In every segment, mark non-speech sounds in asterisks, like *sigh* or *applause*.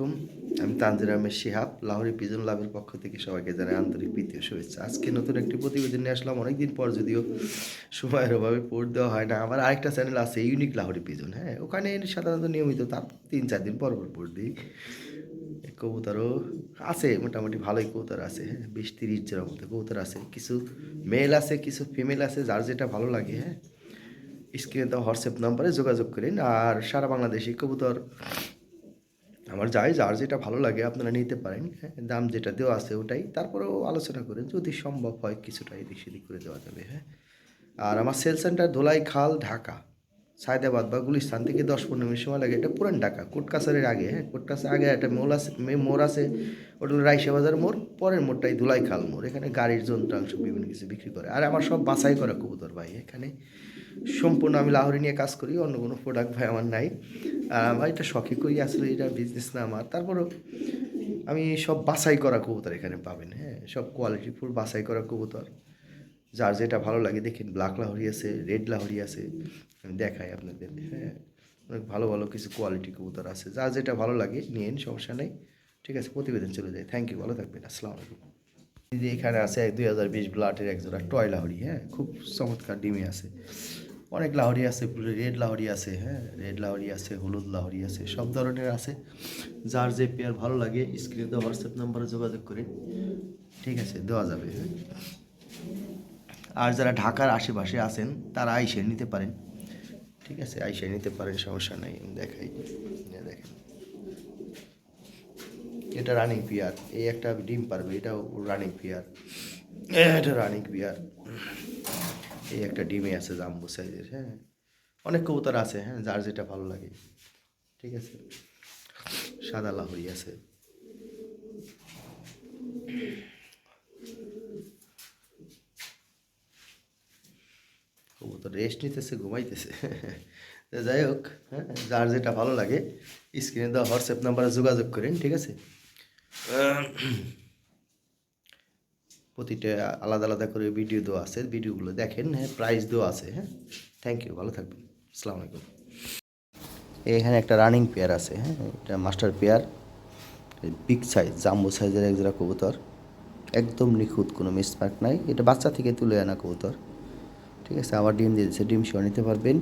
আলাইকুম। আমি Tangier Ahmed Shihab, Lahori pigeon লাভের পক্ষ থেকে সবাইকে জানাই আন্তরিক প্রীতি ও শুভেচ্ছা। আজকে নতুন একটি প্রতিবেদন নিয়ে আসলাম। অনেকদিন পর যদিও সময়ের অভাবে পোর্ট দেওয়া হয় না আমার আরেকটা চ্যানেল আছে ইউনিক লাহোরি পিজন হ্যাঁ ওখানে সাধারণত নিয়মিত তার তিন, চার দিন পর পর পোর্ট দিই। কবুতরও আছে, মোটামুটি ভালোই কবুতর আছে হ্যাঁ বিশ, তিরিশ জনের মতো কবুতর আছে। কিছু মেল আছে, কিছু ফিমেল আছে, যার যেটা ভালো লাগে হ্যাঁ। স্ক্রিনে তো হোয়াটসঅ্যাপ নাম্বারে যোগাযোগ করেন। আর সারা বাংলাদেশি কবুতর আমার যাই, যার যেটা ভালো লাগে আপনারা নিতে পারেন হ্যাঁ দাম যেটা দেওয়া আছে ওটাই। তারপরেও আলোচনা করেন, যদি সম্ভব হয় কিছুটা এদিক সেদিক করে দেওয়া যাবে হ্যাঁ। আর আমার সেল সেন্টার ধোলাই খাল, ঢাকা। সায়দাবাদ বা গুলিস্তান থেকে দশ পনেরো মিনিট সময় লাগে। এটা পুরান ঢাকা কোটকাছারের আগে হ্যাঁ কোটকাছার আগে একটা মোল আছে মোড় আছে, ওটা রাইসা বাজার মোড়, পরের মোড়টাই ধুলাই খাল মোড়। এখানে গাড়ির যন্ত্রাংশ বিভিন্ন কিছু বিক্রি করে। আর আমার সব বাছাই করা কবুতর ভাই, এখানে সম্পূর্ণ আমি লাহোরি নিয়ে কাজ করি, অন্য কোনো প্রোডাক্ট ভাই আমার নাই। আর আমার এটা শখে করি আসলে এটা বিজনেস না আমার। তারপরেও আমি সব বাছাই করা কবুতর এখানে পাবেন হ্যাঁ? সব কোয়ালিটি ফুল বাছাই করা কবুতর। যার যেটা ভালো লাগে, দেখেন ব্ল্যাক লাহরি আছে রেড লাহরি আছে, আমি দেখাই আপনাদের হ্যাঁ? অনেক ভালো ভালো কিছু কোয়ালিটি কবুতর আছে। যার যেটা ভালো লাগে নিন সমস্যা নেই। ঠিক আছে, প্রতিবেদন চলে যায়। থ্যাংক ইউ ভালো থাকবেন, আসসালামু আলাইকুম। যে এখানে আছে দুই হাজার বিশ ব্লাটের এক জোড়া টয় লাহরি হ্যাঁ? খুব চমৎকার ডিমে আছে। অনেক লাহরি আছে, রেড লাহরি আছে হ্যাঁ রেড লাহরি আছে, হলুদ লাহরি আছে, সব ধরনের আছে। যার যে পেয়ার ভালো লাগে স্ক্রিনে তো হোয়াটসঅ্যাপ নাম্বারে যোগাযোগ করে, ঠিক আছে, দেওয়া যাবে হ্যাঁ। আর যারা ঢাকার আশেপাশে আছেন, তারা আইসে নিতে পারেন, ঠিক আছে, আইসে নিতে পারেন, সমস্যা নেই দেখাই দেখেন। এটা রানিং পিয়ার এই একটা ডিম পারবে, এটাও রানিং পিয়ার এটা রানিং পিয়ার এই একটা ডিমে আছে জাম্বু সাইজের হ্যাঁ। অনেক কবুতর আছে হ্যাঁ যার যেটা ভালো লাগে। ঠিক আছে? সাদা লাহরি আছে। কবুতর রেস্ট নিতেছে, ঘুমাইতেছে। যাই হোক হ্যাঁ যার যেটা ভালো লাগে স্ক্রিনে দেওয়া হোয়াটসঅ্যাপ নাম্বারে যোগাযোগ করেন, ঠিক আছে? প্রতিটা আলাদা আলাদা করে ভিডিও দেওয়া আছে ভিডিওগুলো দেখেন হ্যাঁ প্রাইস দেওয়া আছে হ্যাঁ। থ্যাংক ইউ ভালো থাকবেন। আসসালামু আলাইকুম। এখানে একটা রানিং পেয়ার আছে হ্যাঁ এটা master pair big size jumbo সাইজের এক জোড়া কবুতর। একদম নিখুঁত, কোনো মিসমার্ক নাই। এটা বাচ্চা থেকে তুলে আনা কবুতর। ঠিক আছে, আবার ডিম দিয়ে দিচ্ছে, ডিম সহ নিতে পারবেন।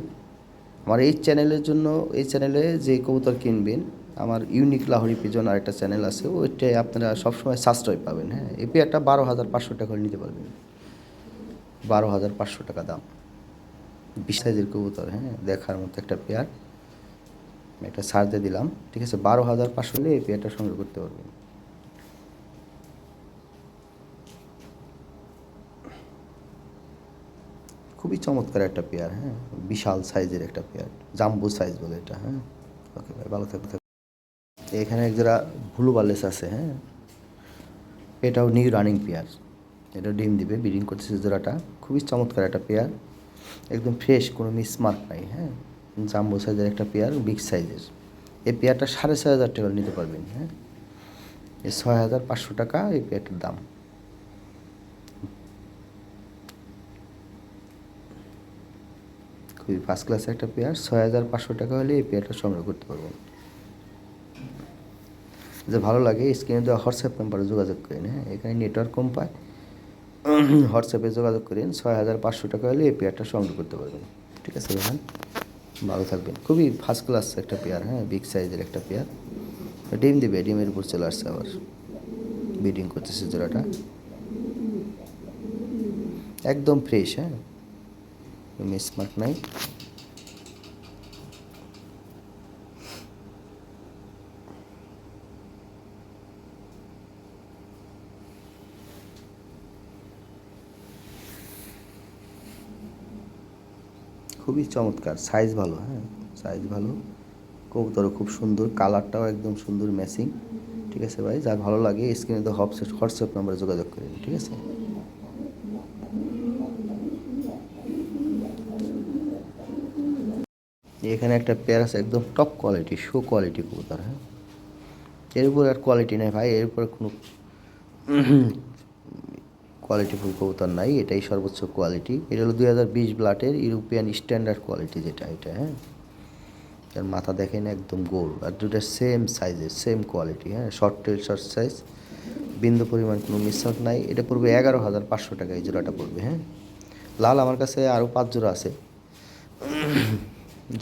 আমার এই চ্যানেলের জন্য, এই চ্যানেলে যে কবুতর কিনবেন আমার ইউনিক লাহরি পিজন আরেকটা চ্যানেল আছে, ওইটাই আপনারা সবসময় সাশ্রয় পাবেন হ্যাঁ? এই পেয়ারটা বারো হাজার পাঁচশো টাকা করে নিতে পারবেন। বারো হাজার পাঁচশো টাকা দাম। বিশ সাইজের কবুতর হ্যাঁ? দেখার মতো একটা পেয়ার একটা সার্চে দিলাম, ঠিক আছে? বারো হাজার পাঁচশো হলে এই পেয়ারটা সংগ্রহ করতে পারবেন। খুবই চমৎকার একটা পেয়ার হ্যাঁ? বিশাল সাইজের একটা পেয়ার জাম্বু সাইজ বলে এটা হ্যাঁ? ওকে ভাই, ভালো থাকবে এখানে এক জোড়া ভুলু বালেস আছে হ্যাঁ? এটাও নিউ রানিং পেয়ার এটা ডিম দিবে ব্রিডিং করতেছে জোড়াটা। খুবই চমৎকার একটা পেয়ার একদম ফ্রেশ কোনো মিসমার্ক নাই হ্যাঁ? জাম্বো সাইজের একটা পেয়ার বিগ সাইজের এই পেয়ারটা সাড়ে ছয় হাজার টাকা নিতে পারবেন হ্যাঁ? এই ছয় হাজার পাঁচশো টাকা এই পেয়ারটার দাম। খুবই ফার্স্ট ক্লাস একটা পেয়ার ছয় হাজার পাঁচশো টাকা হলে এই পেয়ারটা সংগ্রহ করতে পারবেন। যে ভালো লাগে স্ক্রিনে দেওয়া হোয়াটসঅ্যাপ নাম্বারে যোগাযোগ করেন হ্যাঁ? এখানে নেটওয়ার্ক কম পায় হোয়াটসঅ্যাপে যোগাযোগ করেন ছয় হাজার পাঁচশো টাকা হলে এই পেয়ারটা সংগ্রহ করতে পারবেন। ঠিক আছে, ভাই? ভালো থাকবেন। খুবই ফার্স্ট ক্লাস একটা পেয়ার হ্যাঁ? বিগ সাইজের একটা পেয়ার ডিম দিবে, ডিমের উপর চলে আসছে আবার। ব্রিডিং করতেছে জোড়াটা। একদম ফ্রেশ হ্যাঁ? মিস মিসমার্ক নাই। খুবই চমৎকার সাইজ ভালো হ্যাঁ সাইজ ভালো। কবুতরও খুব সুন্দর কালারটাও একদম সুন্দর ম্যাচিং ঠিক আছে ভাই? যার ভালো লাগে স্ক্রিনে তো হোয়াটসঅ্যাপ হোয়াটসঅ্যাপ নাম্বারে যোগাযোগ করেন ঠিক আছে? এখানে একটা পেয়ার আছে, একদম টপ কোয়ালিটি শো কোয়ালিটি কবুতর হ্যাঁ? এর উপর আর কোয়ালিটি নেই ভাই, এর উপর কোনো কোয়ালিটিফুল কবুতর নাই, এটাই সর্বোচ্চ কোয়ালিটি এটা হলো দুই হাজার বিশ ব্লাটের ইউরোপিয়ান স্ট্যান্ডার্ড কোয়ালিটি যেটা, এটা হ্যাঁ? তার মাথা দেখেন একদম গোল। আর দুটা সেম সাইজের সেম কোয়ালিটি হ্যাঁ? শর্ট টেল শর্ট সাইজ বিন্দু পরিমাণ কোনো মিসমার্ক নাই। এটা পড়বে এগারো হাজার পাঁচশো টাকা, এই জোড়াটা পড়বে হ্যাঁ? লাল আমার কাছে আরও পাঁচ জোড়া আছে।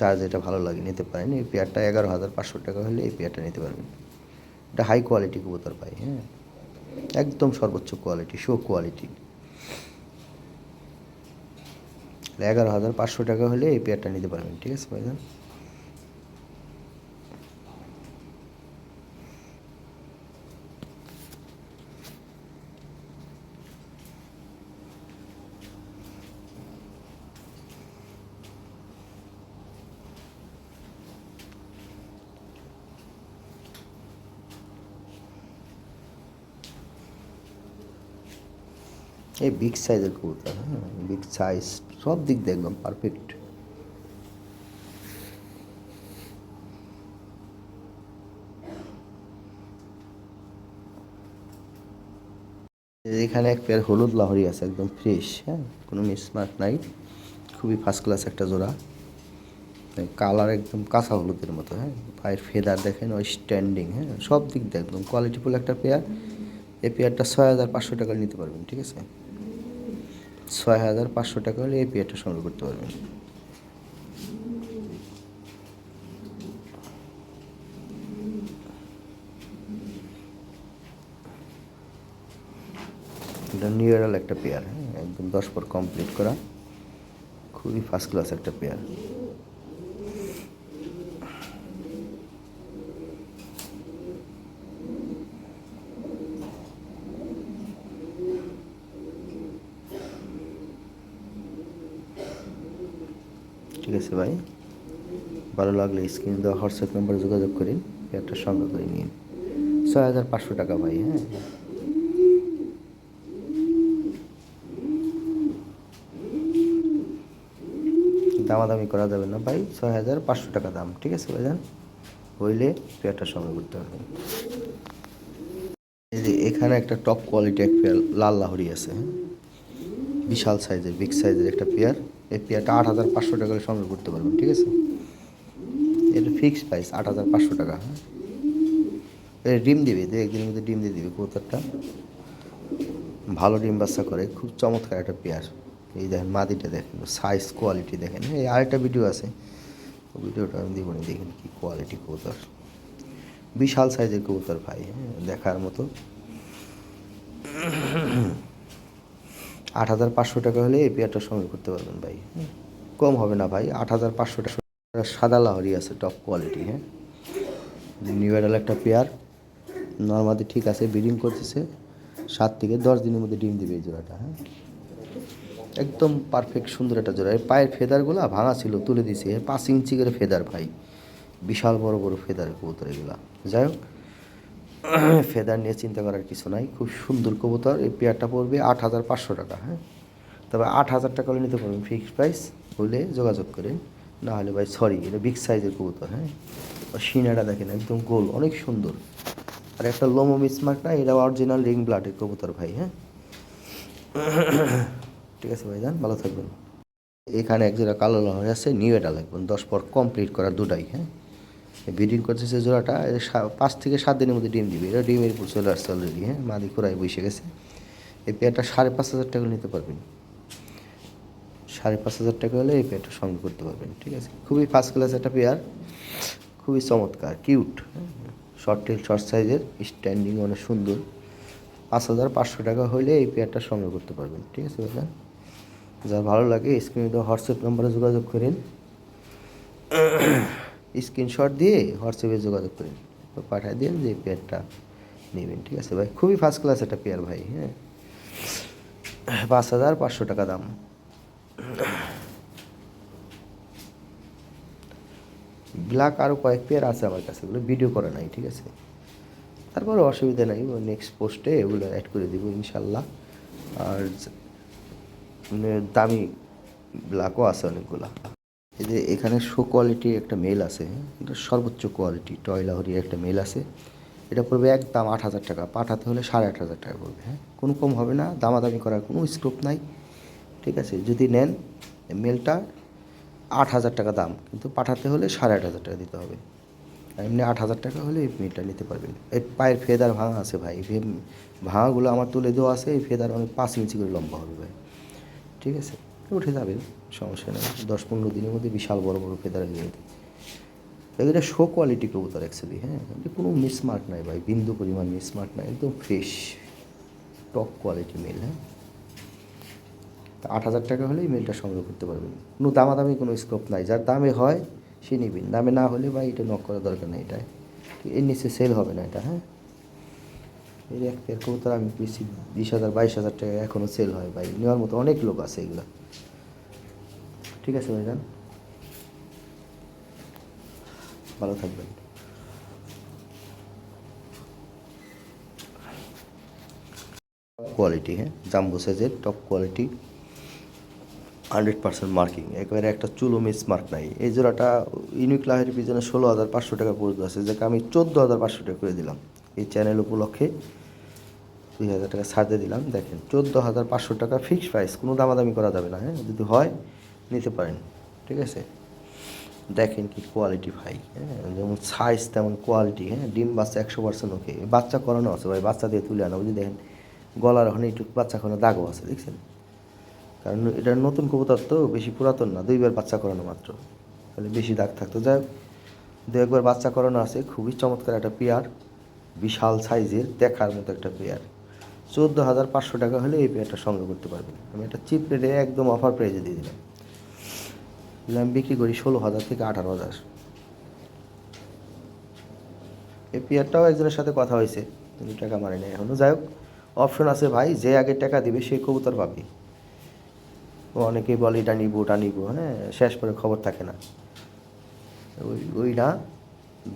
যার যেটা ভালো লাগে নিতে পারেন, এই পেয়ারটা এগারো হাজার পাঁচশো টাকা হলে এই পেয়ারটা নিতে পারবেন। এটা হাই কোয়ালিটি কবুতর পাই হ্যাঁ? একদম সর্বোচ্চ কোয়ালিটি শো কোয়ালিটি এগারো হাজার পাঁচশো টাকা হলে এই পেয়ারটা নিতে পারবেন, ঠিক আছে ভাইজান? এই বিগ সাইজের কবুতর হ্যাঁ? বিগ সাইজ সব দিক দিয়ে একদম পারফেক্ট এখানে এক পেয়ার হলুদ লাহরি আছে, একদম ফ্রেশ হ্যাঁ? কোনো মিসমার্ক নাই। খুবই ফার্স্ট ক্লাস একটা জোড়া। কালার একদম কাঁচা হলুদের মতো হ্যাঁ? পায়ের ফেদার দেখেন, ওই স্ট্যান্ডিং হ্যাঁ? সব দিক দিয়ে একদম কোয়ালিটিফুল একটা পেয়ার এই পেয়ারটা ছয় হাজার পাঁচশো টাকা নিতে পারবেন, ঠিক আছে? ছয় হাজার পাঁচশো টাকা হলে এই পেয়ারটা সংগ্রহ করতে পারবেন। এটা নিউরাল একটা পেয়ার হ্যাঁ একদম দশ পর কমপ্লিট করা। খুবই ফার্স্ট ক্লাস একটা পেয়ার ঠিক আছে ভাই। ভালো লাগলে স্ক্রিনে দেওয়া হোয়াটসঅ্যাপ নাম্বারে যোগাযোগ করেন পেয়ারটা সংগ্রহ করে নিন। ছয় হাজার পাঁচশো টাকা ভাই হ্যাঁ। দামাদামি করা যাবে না ভাই, ছয় হাজার পাঁচশো টাকা দাম, ঠিক আছে ভাইজান? হইলে পেয়ারটা সংগ্রহ করতে পারবেন এখানে একটা টপ কোয়ালিটি এক লাল লাহরি আছে হ্যাঁ। বিশাল সাইজের বিগ সাইজের একটা পেয়ার। এই পেয়ারটা আট হাজার পাঁচশো টাকা সংগ্রহ করতে পারবেন, ঠিক আছে? এটা ফিক্সড প্রাইস আট হাজার পাঁচশো টাকা হ্যাঁ? এটা ডিম দিবে, দু একদিনের মধ্যে ডিম দিয়ে দিবে কবুতরটা। ভালো ডিম বাচ্চা করে, খুব চমৎকার একটা পেয়ার। এই দেখেন মাদিটা দেখেন সাইজ কোয়ালিটি দেখেন। এই আরেকটা ভিডিও আছে। ভিডিওটা আমি দিব না, দেখেন কি কোয়ালিটি কবুতর। বিশাল সাইজের কবুতর ভাই হ্যাঁ দেখার মতো। আট হাজার পাঁচশো টাকা হলে এই পেয়ারটা সংগ্রহ করতে পারবেন ভাই। কম হবে না ভাই, আট হাজার পাঁচশো টাকা সাদা লাহরি আছে টপ কোয়ালিটি হ্যাঁ। নিউ এডাল একটা পেয়ার, নর্মালি ঠিক আছে, ব্রিডিং করতেছে, সাত থেকে দশ দিনের মধ্যে ডিম দিবে এই জোড়াটা হ্যাঁ। একদম পারফেক্ট সুন্দর একটা জোড়া। এই পায়ের ফেদারগুলো ভাঙা ছিল, তুলে দিছে পাঁচ ইঞ্চি করে ফেদার ভাই। বিশাল বড় বড় ফেদার কবুতর এগুলা। যাই হোক ফেদার নিয়ে চিন্তা করার কিছু নাই। খুব সুন্দর কবুতর। এই পেয়ারটা পড়বে আট হাজার পাঁচশো টাকা হ্যাঁ? তবে আট হাজার টাকা হলে নিতে পারবেন ফিক্সড প্রাইস হলে যোগাযোগ করেন। না হলে ভাই সরি এটা বিগ সাইজের কবুতর হ্যাঁ? সিনাটা দেখেন, একদম গোল, অনেক সুন্দর। আর একটা লোমো মিসমার্ক না এটা অরিজিনাল রিং ব্লাডের কবুতর ভাই হ্যাঁ? ঠিক আছে ভাই যান ভালো থাকবেন। এখানে এক জোড়া কালো লহরি আছে নিউ এটা লাগবেন দশ পর কমপ্লিট করা দুটাই হ্যাঁ? ব্রিডিং করতেছে জোড়াটা পাঁচ থেকে সাত দিনের মধ্যে ডিম দিবে। এটা ডিমের উপর চলে আসছে অলরেডি হ্যাঁ? মাদি খোরাই বসে গেছে। এই পেয়ারটা সাড়ে পাঁচ হাজার টাকা নিতে পারবেন। সাড়ে পাঁচ হাজার টাকা হলে এই পেয়ারটা সংগ্রহ করতে পারবেন, ঠিক আছে? খুবই ফার্স্ট ক্লাস একটা পেয়ার খুবই চমৎকার কিউট শর্ট টেল শর্ট সাইজের স্ট্যান্ডিং অনেক সুন্দর। পাঁচ হাজার পাঁচশো টাকা হলে এই পেয়ারটা সংগ্রহ করতে পারবেন, ঠিক আছে দাদা যার ভালো লাগে স্ক্রিনে দেওয়া হোয়াটসঅ্যাপ নম্বরে যোগাযোগ করেন। স্ক্রিনশট দিয়ে হোয়াটসঅ্যাপে যোগাযোগ করেন পাঠিয়ে দিন যে পেয়ারটা নেবেন, ঠিক আছে ভাই? খুবই ফার্স্ট ক্লাস একটা পেয়ার ভাই হ্যাঁ? পাঁচ হাজার পাঁচশো টাকা দাম। ব্ল্যাক আরও কয়েক পেয়ার আছে আমার কাছে ওগুলো ভিডিও করা নাই, ঠিক আছে? তারপরে অসুবিধা নাই নেক্সট পোস্টে এগুলো অ্যাড করে দিব ইনশাল্লাহ। আর দামি ব্ল্যাকও আছে অনেকগুলা। এই যে এখানে শো কোয়ালিটির একটা মেল আছে, এটা সর্বোচ্চ কোয়ালিটি টয়লাহরির একটা মেল আছে। এটা পড়বে একদম আট হাজার টাকা, পাঠাতে হলে সাড়ে আট হাজার টাকা পড়বে হ্যাঁ? কোনো কম হবে না, দামাদামি করার কোনো স্কোপ নাই, ঠিক আছে? যদি নেন মেলটা আট হাজার টাকা দাম, কিন্তু পাঠাতে হলে সাড়ে আট হাজার টাকা দিতে হবে। এমনি আট হাজার টাকা হলে এই মেলটা নিতে পারবেন। এর পায়ের ফেদার ভাঙা আছে ভাই ভাঙাগুলো আমার তুলে দেওয়া আছে, এই ফেদার অনেক পাঁচ ইঞ্চি করে লম্বা হবে ভাই, ঠিক আছে? উঠে যাবে সমস্যা নেই। দশ পনেরো দিনের মধ্যে বিশাল বড় বড় ফেদার নিয়ে যেতে এগুলো শো কোয়ালিটি কবুতর অ্যাকচুয়ালি হ্যাঁ? এগুলো কোনো মিসমার্ক নাই ভাই, বিন্দু পরিমাণ মিসমার্ক নাই, একদম ফ্রেশ টপ কোয়ালিটি মেল হ্যাঁ? তা আট হাজার টাকা হলেই মেলটা সংগ্রহ করতে পারবেন। কোনো দামাদামি, কোনো স্কোপ নাই। যার দামে হয়, সে নিবেন। দামে না হলে ভাই এটা নক করার দরকার নেই এটা এর নিচে সেল হবে না এটা হ্যাঁ? এর এক পেয়ার কবুতর আমি বেশি বিশ হাজার, বাইশ হাজার টাকা এখনও সেল হয় ভাই। নেওয়ার মতো অনেক লোক আছে এগুলো। ঠিক আছে ভাইজান। ভালো থাকবেন। কোয়ালিটি হ্যাঁ? জাম্বো সাইজের top quality hundred percent marking একেবারে একটা চুলো মিস মার্ক নাই। এই জোড়াটা ইউনিক লাহের পিছনে ষোলো হাজার পাঁচশো টাকা পড়তে আছে। যাকে আমি চোদ্দ হাজার পাঁচশো টাকা করে দিলাম। এই চ্যানেল উপলক্ষে দুই হাজার টাকা ছাড় দিলাম। দেখেন চোদ্দ হাজার পাঁচশো টাকা ফিক্সড প্রাইস কোনো দামাদামি করা যাবে না হ্যাঁ? যদি হয় নিতে পারেন ঠিক আছে? দেখেন কি কোয়ালিটি ভাই হ্যাঁ? যেমন সাইজ তেমন কোয়ালিটি হ্যাঁ? ডিম বাচ্চা একশো পার্সেন্ট ওকে বাচ্চা করানো আছে ভাই বাচ্চা দিয়ে তুলে আনা বুঝলি দেখেন গলার ওখানে একটু বাচ্চা করানো দাগও আছে দেখছেন? কারণ এটা নতুন কবুতর তো বেশি পুরাতন না দুইবার বাচ্চা করানো মাত্র। তাহলে বেশি দাগ থাকতো। যাই হোক, দু একবার বাচ্চা করানো আছে খুবই চমৎকার একটা পেয়ার। বিশাল সাইজের দেখার মতো একটা পেয়ার চোদ্দ হাজার পাঁচশো টাকা হলে এই পেয়ারটা সংগ্রহ করতে পারবেন। আমি একটা চিপ রেটে একদম অফার প্রাইজে দিয়ে দিলাম। এগুলো আমি বিক্রি করি ষোলো হাজার থেকে আঠারো হাজার। এই পেয়ারটাও একজনের সাথে কথা হয়েছে কিন্তু টাকা মারে নেই এখনও যাই হোক অপশন আছে ভাই, যে আগে টাকা দিবে সেই কবুতর পাবে। ও অনেকেই বলে, এটা নিবো, ওটা নিবো। হ্যাঁ শেষ করে খবর থাকে না। ওই ওই না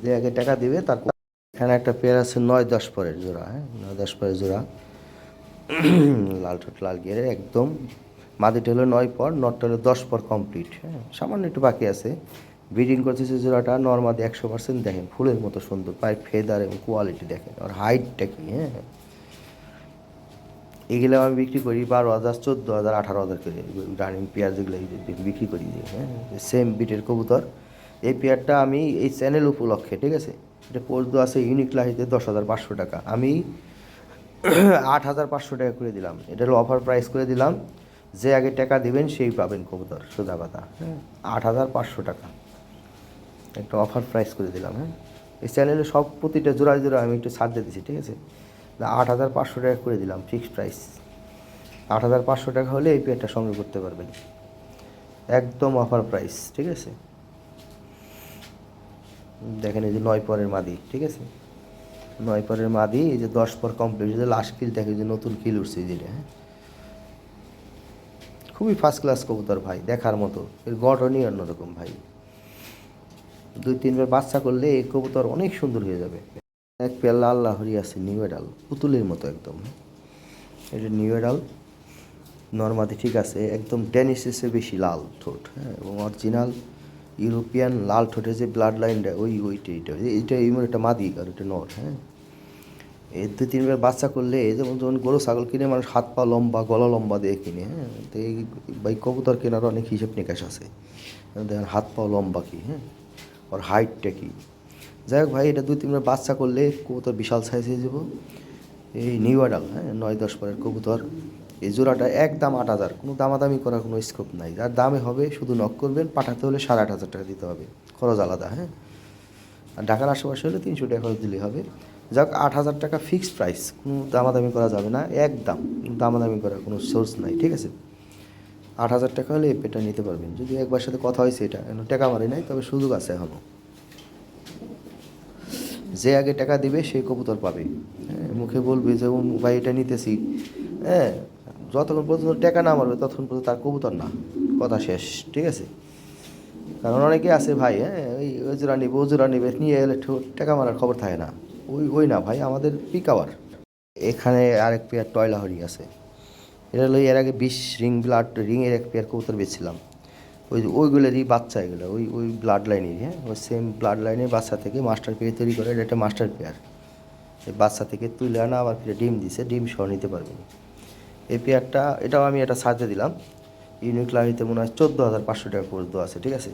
যে আগে টাকা দিবে, তারপর এখানে একটা পেয়ার আছে নয় দশ পরের জোড়া হ্যাঁ? নয় দশ পরের জোড়া। *clears throat* লাল ঠোঁট, লাল গিয়ারের একদম। মাদিটা হলো নয় পর, নটটা হলো দশ পর কমপ্লিট হ্যাঁ? সামান্য একটু বাকি আছে। ব্রিডিং করতেছে জোড়াটা নর্মাদি একশো পার্সেন্ট দেখেন, ফুলের মতো সুন্দর পায়ের ফেদার এবং কোয়ালিটি দেখেন। আর হাইটটা কি হ্যাঁ? এগুলো আমি বিক্রি করি বারো হাজার, চোদ্দ হাজার, আঠারো হাজার করে। রানিং পেয়ার যেগুলো বিক্রি করি হ্যাঁ? সেম বিটের কবুতর। এই পেয়ারটা আমি এই চ্যানেল উপলক্ষে, ঠিক আছে? এটা পড়তো আছে ইউনিক লাহিতে দশ হাজার পাঁচশো টাকা। আমি আট হাজার পাঁচশো টাকা করে দিলাম। এটা হলো অফার প্রাইস করে দিলাম। যে আগে টাকা দিবেন সেই পাবেন কবুতর, সোজা কথা। হ্যাঁ আট হাজার পাঁচশো টাকা। একটা অফার প্রাইস করে দিলাম হ্যাঁ। এই চ্যানেলে সব প্রতিটা জোড়ায় জোড়া আমি একটু ছাড় দিচ্ছি ঠিক আছে? আট হাজার পাঁচশো টাকা করে দিলাম ফিক্সড প্রাইস আট হাজার পাঁচশো টাকা হলে এই পেয়ারটা সংগ্রহ করতে পারবেন। একদম অফার প্রাইস ঠিক আছে? দেখেন এই যে নয় পরের মাদি, ঠিক আছে? নয় পরের মাদি, এই যে দশ পর কমপ্লিট যে লাস্ট কিল দেখে যে নতুন কিল উঠছে যেটা হ্যাঁ? খুবই ফার্স্ট ক্লাস কবুতর ভাই, দেখার মতো। এর গঠনই অন্যরকম ভাই। দুই, তিনবার বাচ্চা করলে এই কবুতর অনেক সুন্দর হয়ে যাবে। এক পেয়ার লাল লাহরি আছে, নিউ এডাল, পুতুলের মতো একদম এটা নিউ এডাল নর্মাদি ঠিক আছে, একদম টেনিসেসে বেশি লাল ঠোঁট হ্যাঁ? এবং অরিজিনাল ইউরোপিয়ান লাল ঠোঁটের যে ব্লাড লাইনটা ওই, ওইটা, এইটা এইটা এই একটা মাদি আর এটা নর হ্যাঁ? এই দু তিনবার বাচ্চা করলে যেমন যখন গরু, ছাগল কিনে, মানুষ হাত পা লম্বা, গলা লম্বা দিয়ে কিনে হ্যাঁ? তো এই বাই কবুতর কেনার অনেক হিসেব নিকাশ আছে। দেখেন হাত পা লম্বা কি হ্যাঁ? ওর হাইটটা কি? যাই হোক ভাই, এটা দুই, তিনবার বাচ্চা করলে কবুতর বিশাল সাইজ হয়ে যাব। এই নিউ আডাল হ্যাঁ? নয়, দশ পরের কবুতর। এই জোড়াটা একদম আট হাজার। কোনো দামাদামি করার কোনো স্কোপ নাই। যার দামে হবে শুধু নক করবেন পাঠাতে হলে সাড়ে আট হাজার টাকা দিতে হবে। খরচ আলাদা হ্যাঁ? আর ঢাকার আশেপাশে হলে তিনশো টাকা খরচ দিলে হবে। যাক আট হাজার টাকা ফিক্সড প্রাইস কোনো দামাদামি করা যাবে না একদম। দামাদামি করার কোনো সোর্স নাই ঠিক আছে? আট হাজার টাকা হলে এটা নিতে পারবেন। যদি একবার সাথে কথা হয়েছে এটা এখন টাকা মারি নাই তবে সুযোগ আছে এখনও যে আগে টাকা দিবে সেই কবুতর পাবে। হ্যাঁ মুখে বলবে যে "উম, ভাই এটা নিতেছি। হ্যাঁ যতক্ষণ পর্যন্ত টাকা না মারবে, ততক্ষণ পর্যন্ত তার কবুতর না। কথা শেষ, ঠিক আছে? কারণ অনেকে আছে ভাই হ্যাঁ ওই জোড়া নিবে ও জোড়া নিবে নিয়ে এলে টাকা মারার খবর থাকে না। ওই ওই না ভাই, আমাদের পিক আওয়ার এখানে আরেক পেয়ার টয়লা হরি আছে। এটা হলো এর আগে বিশ রিং ব্লাড রিংয়ের এক পেয়ার কবুতর বেচছিলাম। ওই ওইগুলোরই বাচ্চা এগুলো, ওই ওই ব্লাড লাইনের হ্যাঁ? ওই সেম ব্লাড লাইনের বাচ্চা থেকে মাস্টার পেয়ার তৈরি করে, এটা একটা মাস্টার পেয়ার এই বাচ্চা থেকে তুলে আনা, আবার ফিরে ডিম দিছে, ডিম সহ নিতে পারবেন এই পেয়ারটা এটাও আমি এটা সাজে দিলাম। ইউনিক লাইনিতে মনে হয় চোদ্দ হাজার পাঁচশো টাকা দেওয়া আছে, ঠিক আছে?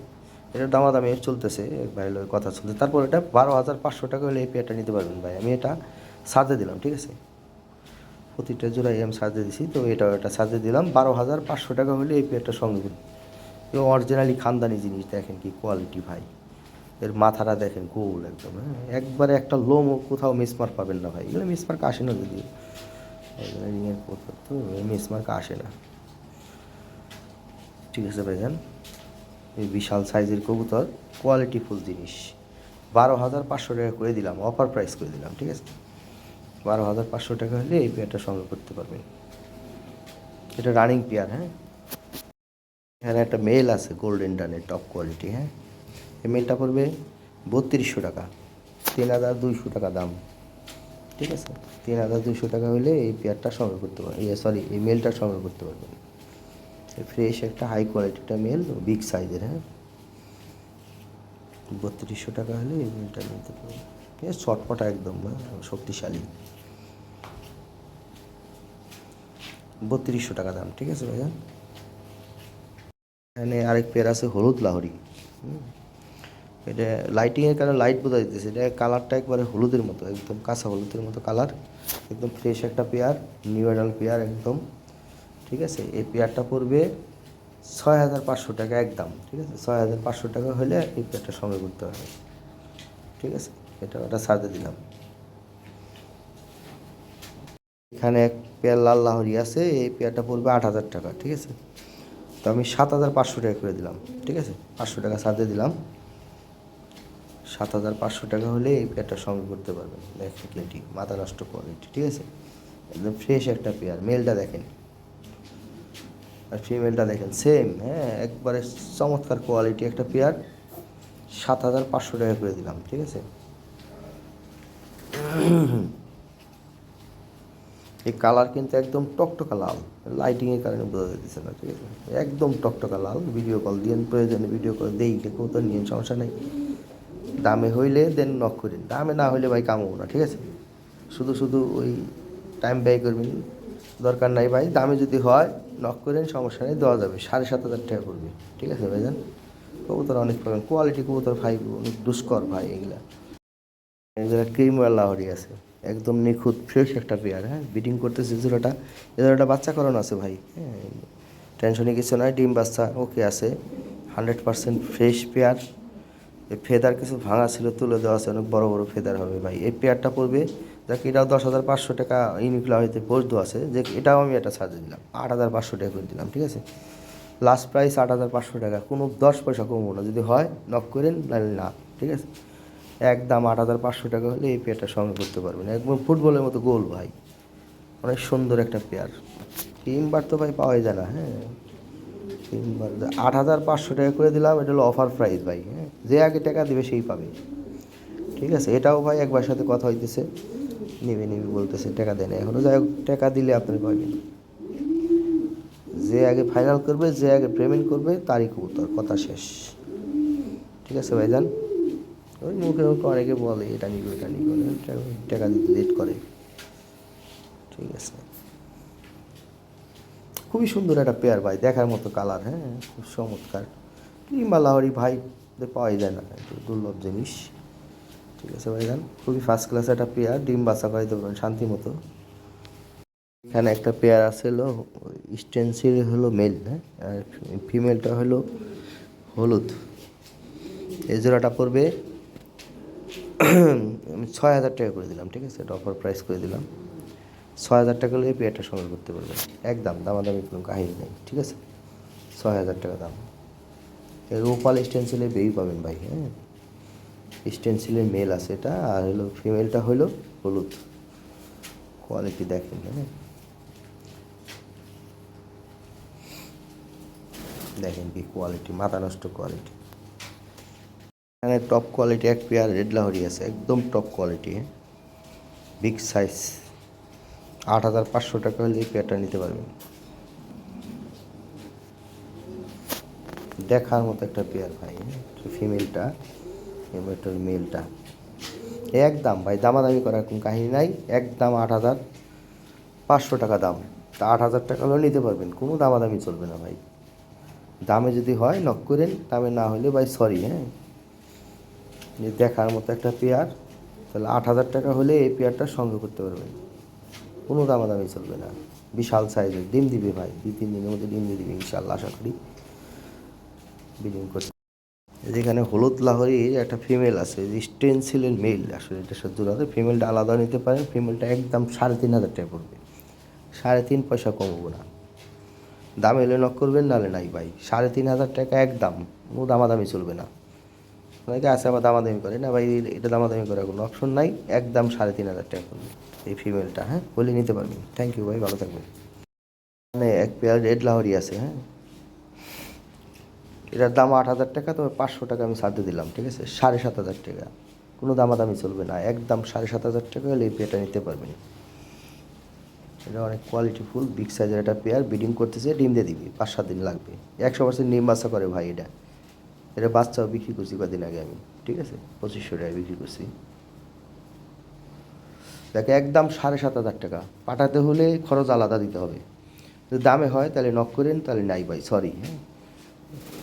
এটা দামাদামি চলতেছে ভাই কথা চলছে। তারপর এটা বারো হাজার পাঁচশো টাকা হলে এই পেয়ারটা নিতে পারবেন ভাই। আমি এটা সাজে দিলাম, ঠিক আছে? প্রতিটা জোড়াই আমি সাজে দিছি, তো এটাও এটা সাজে দিলাম। বারো হাজার পাঁচশো টাকা হলে এই পেয়ারটা সঙ্গে দিন অরিজিনালি খানদানি জিনিস, দেখেন কি কোয়ালিটি ভাই। এর মাথাটা দেখেন গোল একদম হ্যাঁ? একবারে একটা লোমও কোথাও মিসমার্ক পাবেন না ভাই। এগুলো মিসমার্ক আসে না যদি রিংয়ের কোথাও তো মিসমার্ক আসে না। ঠিক আছে ভাইজান? এই বিশাল সাইজের কবুতর কোয়ালিটি ফুল জিনিস। বারো হাজার পাঁচশো টাকা করে দিলাম অফার প্রাইস করে দিলাম, ঠিক আছে? বারো হাজার পাঁচশো টাকা হলে এই পেয়ারটা সঙ্গে করতে পারবেন। এটা রানিং পেয়ার হ্যাঁ? এখানে একটা মেল আছে গোল্ডেন ডানের টপ কোয়ালিটি হ্যাঁ? এই মেলটা পড়বে বত্রিশশো টাকা। তিন হাজার দুইশো টাকা দাম। ঠিক আছে? তিন হাজার দুশো টাকা হলে এই পেয়ারটা সংগ্রহ করতে পারবেন। সরি এই মেলটা সংগ্রহ করতে পারবেন। ফ্রেশ একটা হাই কোয়ালিটিটা মেল বিগ সাইজের হ্যাঁ? বত্রিশশো টাকা হলে এই মেলটা নিতে পারবেন। ঠিক আছে চটপটা একদম হ্যাঁ, শক্তিশালী। বত্রিশশো টাকা দাম ঠিক আছে ভাইয়া? এখানে আরেক পেয়ার আছে হলুদ লাহরি। হুম। এটা লাইটিংয়ের কারণে লাইট বোঝা দিতেছে এটা কালারটা একবারে হলুদের মতো, একদম কাঁচা হলুদের মতো কালার একদম ফ্রেশ একটা পেয়ার নিউ অ্যাডাল পেয়ার একদম, ঠিক আছে? এই পেয়ারটা পড়বে ছয় হাজার পাঁচশো টাকা একদম, ঠিক আছে? ছয় হাজার পাঁচশো টাকা হলে এই পেয়ারটা সঙ্গে করতে হবে, ঠিক আছে? এটা ওটা সাজে দিলাম। এখানে এক পেয়ার লাল লাহরি আছে, এই পেয়ারটা পড়বে আট হাজার টাকা, ঠিক আছে? তো আমি সাত হাজার পাঁচশো টাকা করে দিলাম, ঠিক আছে? পাঁচশো টাকা সাথে দিলাম। সাত হাজার পাঁচশো টাকা হলে এই পেয়ারটা সঙ্গে করতে পারবেন। দেখেন কোয়ালিটি মাথা নষ্ট কোয়ালিটি ঠিক আছে? একদম ফ্রেশ একটা পেয়ার মেলটা দেখেন। আর ফিমেলটা দেখেন সেম হ্যাঁ একবারে চমৎকার কোয়ালিটি একটা পেয়ার সাত হাজার পাঁচশো টাকা করে দিলাম, ঠিক আছে? এই কালার কিন্তু একদম টকটকা লাল। লাইটিংয়ের কারণে বোঝা যাচ্ছে না, ঠিক আছে? একদম টকটকা লাল। ভিডিও কল দিয়ে প্রয়োজনে ভিডিও কল দেই কবুতর নিয়ে সমস্যা নেই। দামে হইলে দেন নক করেন দামে না হইলে ভাই কামবো না, ঠিক আছে? শুধু শুধু ওই টাইম ব্যয় করবেন। দরকার নাই ভাই। দামে যদি হয় নক করেন সমস্যা নেই, দেওয়া যাবে। সাড়ে সাত হাজার টাকা করবে ঠিক আছে ভাইজান? কবুতর অনেক পাবেন কোয়ালিটি কবুতর ভাই, অনেক দুষ্কর ভাই এগুলা। এগুলা ক্রিম লাহরি আছে। একদম নিখুঁত ফ্রেশ একটা পেয়ার হ্যাঁ? বিডিং করতেছে জোড়াটা। এ জোড়াটা বাচ্চা করানো আছে ভাই হ্যাঁ? টেনশনে কিছু নয় ডিম বাচ্চা ওকে আছে। হান্ড্রেড পার্সেন্ট ফ্রেশ পেয়ার এই ফেদার কিছু ভাঙা ছিল, তুলে দেওয়া আছে, অনেক বড় বড় ফেদার হবে ভাই। এই পেয়ারটা পড়বে, যাকে, এটাও দশ হাজার পাঁচশো টাকা ইউনিকলা হইতে পোস্ট দেওয়া আছে। যে এটাও আমি একটা সাজিয়ে দিলাম, আট হাজার পাঁচশো টাকা করে দিলাম, ঠিক আছে? লাস্ট প্রাইস আট হাজার পাঁচশো টাকা, কোনো দশ পয়সা কমবো না। যদি হয় নক করেন, নাহলে না, ঠিক আছে? একদম আট হাজার পাঁচশো টাকা হলে এই পেয়ারটা সঙ্গে করতে পারবেন। একদম ফুটবলের মতো গোল, ভাই। অনেক সুন্দর একটা পেয়ার তিনবার তো ভাই পাওয়াই যায় না হ্যাঁ? তিনবার আট হাজার পাঁচশো টাকা করে দিলাম, এটা হলো অফার প্রাইস ভাই হ্যাঁ? যে আগে টাকা দেবে সেই পাবে। ঠিক আছে? এটাও ভাই একবার সাথে কথা হইতেছে, নিবে নিবে বলতেছে, টাকা দেয় না এখনও যাই হোক, টাকা দিলে আপনি পাবেন। যে আগে ফাইনাল করবে, যে আগে পেমেন্ট করবে, তারই কবুতর, কথা শেষ। ঠিক আছে ভাইজান? ওই মুখে মুখে অনেকে বলে, এটা নিবে এটা নিবে টাকা দিতে লেট করে। ঠিক আছে। খুবই সুন্দর একটা পেয়ার ভাই, দেখার মতো কালার হ্যাঁ খুব চমৎকার। কিংবা লাহরি ভাই পাওয়াই যায় না, একটু দুর্লভ জিনিস। ঠিক আছে ভাই ভাইজান খুবই ফার্স্ট ক্লাস একটা পেয়ার ডিম বাচ্চা করাইতে পারবেন শান্তি মতো। এখানে একটা পেয়ার আছে হলো স্টেন্সিল হলো মেল হ্যাঁ আর ফিমেলটা হলো হলুদ। এই জোড়াটা পড়বে *clears throat* ছয় হাজার টাকা করে দিলাম, ঠিক আছে, এটা অফার প্রাইস করে দিলাম। ছয় হাজার টাকা হলে এই পেয়ারটা সংগ্রহ করতে পারবেন। একদম দামাদামি কোনো কাহিনী নেই, ঠিক আছে? ছয় হাজার টাকা দাম। রোপাল স্টেন্সিলের বেবি পাবেন ভাই হ্যাঁ? স্টেন্সিলের মেল আছে এটা, আর হলো ফিমেলটা হলো হলুদ। কোয়ালিটি দেখেন হ্যাঁ? দেখেন কি কোয়ালিটি মাথা নষ্ট কোয়ালিটি এখানে টপ কোয়ালিটি এক পেয়ার রেড লাহরি আছে, একদম টপ কোয়ালিটি হ্যাঁ? বিগ সাইজ আট হাজার পাঁচশো টাকা হলে এই পেয়ারটা নিতে পারবেন। দেখার মতো একটা পেয়ার ভাই ফিমেলটা এবার মেলটা একদম ভাই, দামাদামি করার কোনো কাহিনী নাই, একদম আট হাজার পাঁচশো টাকা দাম। তা আট হাজার টাকা হলেও নিতে পারবেন, কোনো দামাদামি চলবে না ভাই। দামে যদি হয় নক করেন, দামে না হলে ভাই সরি হ্যাঁ। দেখার মতো একটা পেয়ার তাহলে আট হাজার টাকা হলে এই পেয়ারটা সংগ্রহ করতে পারবেন। কোনো দামাদামি চলবে না। বিশাল সাইজের ডিম দিবে ভাই। দুই, তিন দিনের মধ্যে ডিম দিয়ে দিবে ইনশাল্লাহ আশা করি। বিডিং করতে যেখানে হলুদ লাহরির একটা ফিমেল আছে স্টেনসিলের মেল আসলে এটা সাথে জোড়াতে ফিমেলটা আলাদা নিতে পারেন ফিমেলটা একদম সাড়ে তিন হাজার টাকা পড়বে। সাড়ে তিন পয়সা কমবো না। দাম এলে নক করবেন নাহলে নাই ভাই। সাড়ে তিন হাজার টাকা একদম, কোনো দামাদামি চলবে না। অনেকে আছে আবার দামাদামি করে। না ভাই, এটা দামাদামি করার কোনো অপশন নাই। একদম সাড়ে তিন হাজার টাকা পড়বে। এই ফিমেলটা হ্যাঁ? বলে নিতে পারবেন থ্যাংক ইউ ভাই, ভালো থাকবেন। মানে এক পেয়ার রেড লাহরি আছে হ্যাঁ? এটার দাম আট হাজার টাকা, তবে পাঁচশো টাকা আমি ছাড়তে দিলাম, ঠিক আছে? সাড়ে সাত হাজার টাকা। কোনো দামাদামি চলবে না। একদম সাড়ে সাত হাজার টাকা হলে এই পেয়ারটা নিতে পারবেন এটা অনেক কোয়ালিটি ফুল বিগ সাইজের একটা পেয়ার। ব্রিডিং করতেছে, ডিম দিয়ে দিবি। পাঁচ সাত দিন লাগবে। একশো পার্সেন্ট ডিম বাচ্চা করে ভাই এটা। এটা বাচ্চাও বিক্রি করছি কদিন আগে আমি, ঠিক আছে? পঁচিশশো টাকায় বিক্রি করছি। দেখে একদম সাড়ে সাত হাজার টাকা। পাঠাতে হলে খরচ আলাদা দিতে হবে। যদি দামে হয়, তাহলে নক করেন, তাহলে নাই ভাই সরি হ্যাঁ।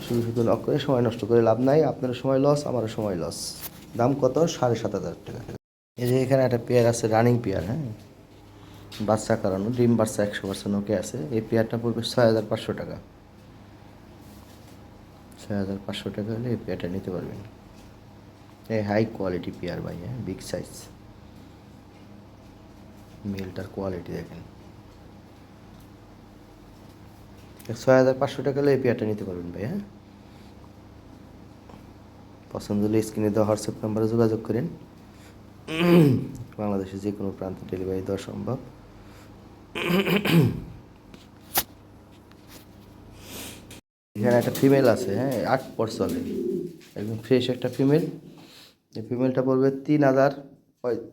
শুধু শুধু নক করে সময় নষ্ট করে লাভ নাই আপনারও সময় লস আমারও সময় লস দাম কত? সাড়ে সাত হাজার টাকা। এই যে এখানে একটা পেয়ার আছে রানিং পেয়ার হ্যাঁ। বাচ্চা কারণে ডিম বাচ্চা একশো পার্সেন্ট ওকে আছে। এই পেয়ারটা পড়বে ছয় হাজার পাঁচশো টাকা। ছয় হাজার পাঁচশো টাকা হলে এই পেয়ারটা নিতে পারবেন। এই হাই কোয়ালিটি পেয়ার ভাই হ্যাঁ বিগ সাইজ মেলটার কোয়ালিটি দেখেন। ছয় হাজার পাঁচশো টাকা হলে পেয়ারটা নিতে পারবেন ভাই হ্যাঁ? পছন্দ হলে স্ক্রিনে দেওয়া হোয়াটসঅ্যাপ নাম্বারে যোগাযোগ করেন। বাংলাদেশের যে কোনো প্রান্তে ডেলিভারি দেওয়া সম্ভব। এখানে একটা ফিমেল আছে হ্যাঁ আট পর চলে। একদম ফ্রেশ একটা ফিমেল এই ফিমেলটা পড়বে তিন হাজার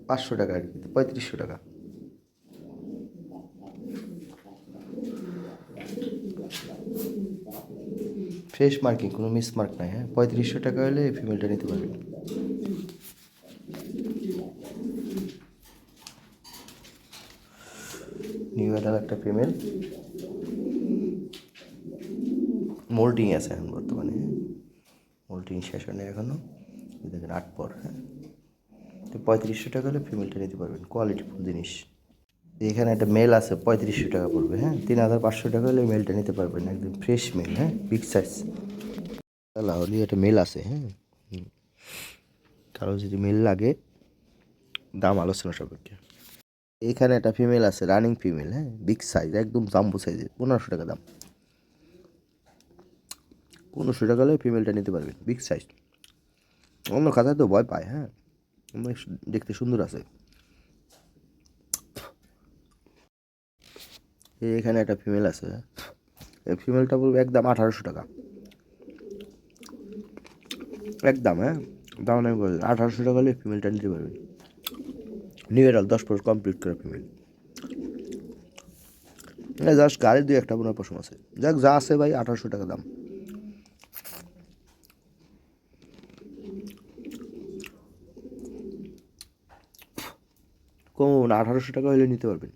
পাঁচশো টাকা আর কি, পঁয়ত্রিশশো টাকা। ফ্রেশ মার্কিং, কোনো মিস মার্ক নাই হ্যাঁ? পঁয়ত্রিশশো টাকা হলে এই ফিমেলটা নিতে পারবেন নিউ অ্যাডাল একটা ফিমেল মোল্টিং আছে এখন বর্তমানে মোল্টিং শেষ হয় এখনও দেখেন আট পর হ্যাঁ? তো পঁয়ত্রিশশো টাকা হলে ফিমেলটা নিতে পারবেন। কোয়ালিটি ফুল জিনিস। এখানে একটা মেল আছে, পঁয়ত্রিশশো টাকা পড়বে হ্যাঁ? তিন হাজার পাঁচশো টাকা হলে মেলটা নিতে পারবেন, একদম ফ্রেশ মেল হ্যাঁ? বিগ সাইজ লাহলি একটা মেল আছে হ্যাঁ। কারও যদি মেল লাগে, দাম আলোচনা সাপেক্ষে। এখানে একটা ফিমেল আছে রানিং ফিমেল হ্যাঁ? বিগ সাইজ একদম জাম্বু সাইজের পনেরোশো টাকা দাম। পনেরোশো টাকা হলে ফিমেলটা নিতে পারবেন বিগ সাইজ অন্য খাতায় তো ভয় পায় হ্যাঁ? দেখতে সুন্দর আছে। এই এখানে একটা ফিমেল আছে। এই ফিমেলটা বলব একদম আঠারোশো টাকা। একদম হ্যাঁ? দাম আমি বলি আঠারোশো টাকা হলে ফিমেলটা নিতে পারবেন নিউ এরাল দশ পর কমপ্লিট করা ফিমেল জাস্ট গাড়ির দুই একটা বোনার পশম আছে। যাক, যা আছে ভাই, আঠারোশো টাকা দাম। কমন আঠারোশো টাকা হলে নিতে পারবেন।